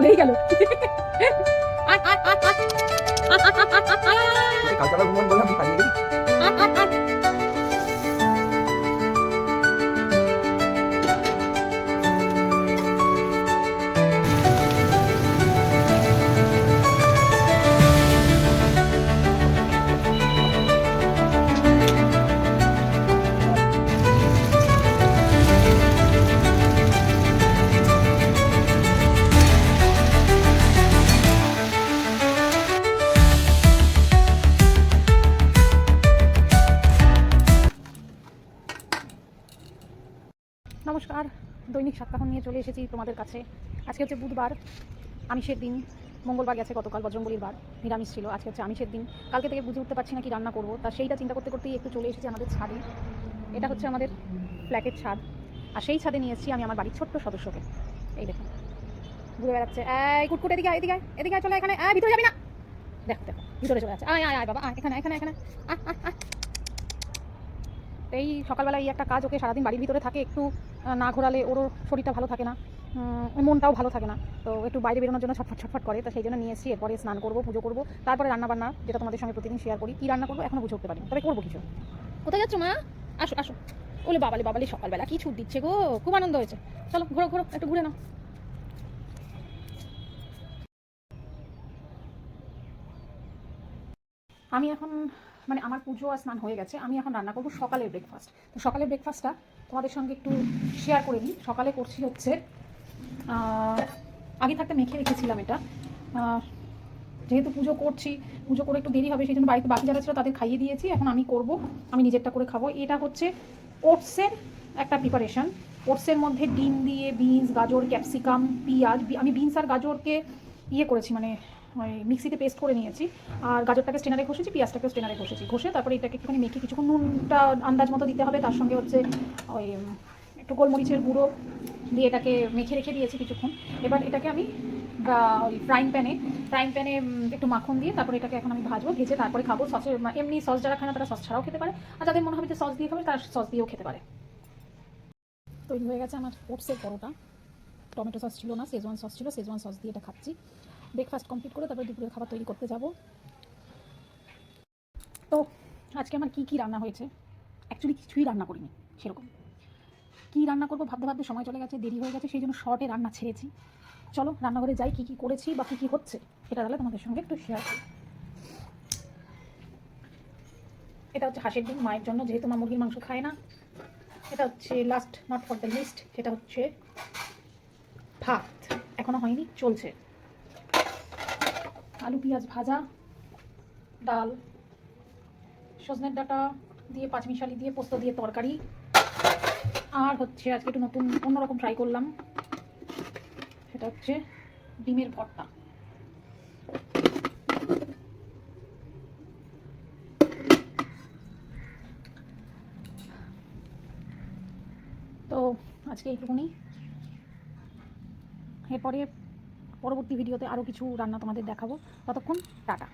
চলেই গেল আয়। ভ্রমণ বললাম পালিয়ে নমস্কার, দৈনিক সপ্তাহ নিয়ে চলে এসেছি তোমাদের কাছে। আজকে হচ্ছে বুধবার, আমিষের দিন। মঙ্গলবার গেছে গতকাল, বজরঙ্গলির বার। নিরামিষ ছিল, আজকে হচ্ছে আমিষের দিন। কালকে থেকে বুঝে উঠতে পারছি না কি রান্না করব, তা সেইটা চিন্তা করতে করতেই একটু চলে এসেছি আমাদের ছাদে। এটা হচ্ছে আমাদের ফ্ল্যাটের ছাদ। আর সেই ছাদে নিয়ে এসেছি আমি আমার বাড়ির ছোট্ট সদস্যকে। এই দেখুন ঘুরে বেড়াচ্ছে। এই কুটকুট, এদিকে এদিকে এদিকে চলে এখানে। ভিতরে যাবি না। দেখো দেখো, ভিতরে চলে যাচ্ছে। আয় আয় আয়, বাবা, আয়, এখানে এখানে এখানে। আয়। এই সকালবেলা এই একটা কাজ ওকে সারাদিন বাড়ির ভিতরে থাকে, একটু না ঘোরালে ওরও শরীরটা ভালো থাকে না মনটাও ভালো থাকে না। তো একটু বাইরে বেরোনোর জন্য ছটফট ছটফট করে, তো সেই জন্য নিয়ে এসেছি, এরপরে স্নান করব, পুজো করব, তারপরে রান্না বান্না যেটা তোমাদের সঙ্গে প্রতিদিন শেয়ার করি। কী রান্না করব এখনও বুঝে উঠতে পারি তবে করব কিছু। কোথায় যাচ্ছ মা? আসো আসো। ওলে বাবালে বাবালে সকালবেলা কি ছুট দিচ্ছে গো, খুব আনন্দ হয়েছে। চলো, ঘোরো ঘোরো, একটু ঘুরে নাও। আমি এখন মানে আমার পুজো আর স্নান হয়ে গেছে, আমি এখন রান্না করব সকালের ব্রেকফাস্ট তো সকালের ব্রেকফাস্টটা তোমাদের সঙ্গে একটু শেয়ার করে নিই। সকালে করছি হচ্ছে আগে থাকতে মেখে রেখেছিলাম এটা। যেহেতু পুজো করছি, পুজো করে একটু দেরি হবে, সেই জন্য বাড়িতে বাকি যারা ছিল তাদের খাইয়ে দিয়েছি, এখন আমি করব, আমি নিজেরটা করে খাব। এটা হচ্ছে ওটসের একটা প্রিপারেশন ওটসের মধ্যে ডিম দিয়ে, বিনস, গাজর, ক্যাপসিকাম, পেঁয়াজ আমি বিনস আর গাজরকে ইয়ে করেছি মানে ওই মিক্সিতে পেস্ট করে নিয়েছি। আর গাজরটাকে স্টেনারে ঘষেছি, পেঁয়াজটাকে স্টেনারে ঘষেছি। ঘষে তারপরে এটাকে একটুখানি মেখে কিছুক্ষণ নুনটা আন্দাজ মতো দিতে হবে। তার সঙ্গে হচ্ছে ওই একটু গোলমরিচের গুঁড়ো দিয়ে এটাকে মেখে রেখে দিয়েছি কিছুক্ষণ। এবার এটাকে আমি ওই ফ্রাইং প্যানে ফ্রাইং প্যানে একটু মাখন দিয়ে তারপরে এটাকে এখন আমি ভাজবো, ভেজে তারপরে খাব। সসের এমনি সস যারা খায় না তারা সস ছাড়াও খেতে পারে। আর যাদের মনে হবে যে সস দিয়ে খাবে, তারা সস দিয়েও খেতে পারে। তৈরি হয়ে গেছে আমার ওটসের পরোটা। টমেটো সস ছিল না সেজওয়ান সস ছিল সেজওয়ান সস দিয়ে এটা খাচ্ছি। ব্রেকফাস্ট কমপ্লিট করে তারপরে দুপুরের খাবার তৈরি করতে যাব। তো আজকে আমার কি কি রান্না হয়েছে? অ্যাকচুয়ালি কিছুই রান্না করিনি, সেরকম। কী রান্না করব ভাবতে ভাবতে সময় চলে গেছে, দেরি হয়ে গেছে, সেই জন্য শর্টে রান্না ছেড়েছি। চলো, রান্নাঘরে যাই কী কী করেছি বা কী কী হচ্ছে এটা তাহলে তোমাদের সঙ্গে একটু শেয়ার করি। এটা হচ্ছে হাঁসের ডিম, মায়ের জন্য, যেহেতু মা মুরগির মাংস খায় না। এটা হচ্ছে last not for the list সেটা হচ্ছে ভাত। এখনও হয়নি, চলছে। আলু, পেঁয়াজ ভাজা, ডাল, সজনের ডাঁটা দিয়ে, পাঁচমিশালি দিয়ে, পোস্ত দিয়ে তরকারি। আর হচ্ছে আজকে একটু নতুন, অন্যরকম ট্রাই করলাম। সেটা হচ্ছে ডিমের ভর্তা। তো আজকে এইটুকুনি। এরপরে পরবর্তী ভিডিওতে আরও কিছু রান্না তোমাদের দেখাবো। ততক্ষণ টাটা।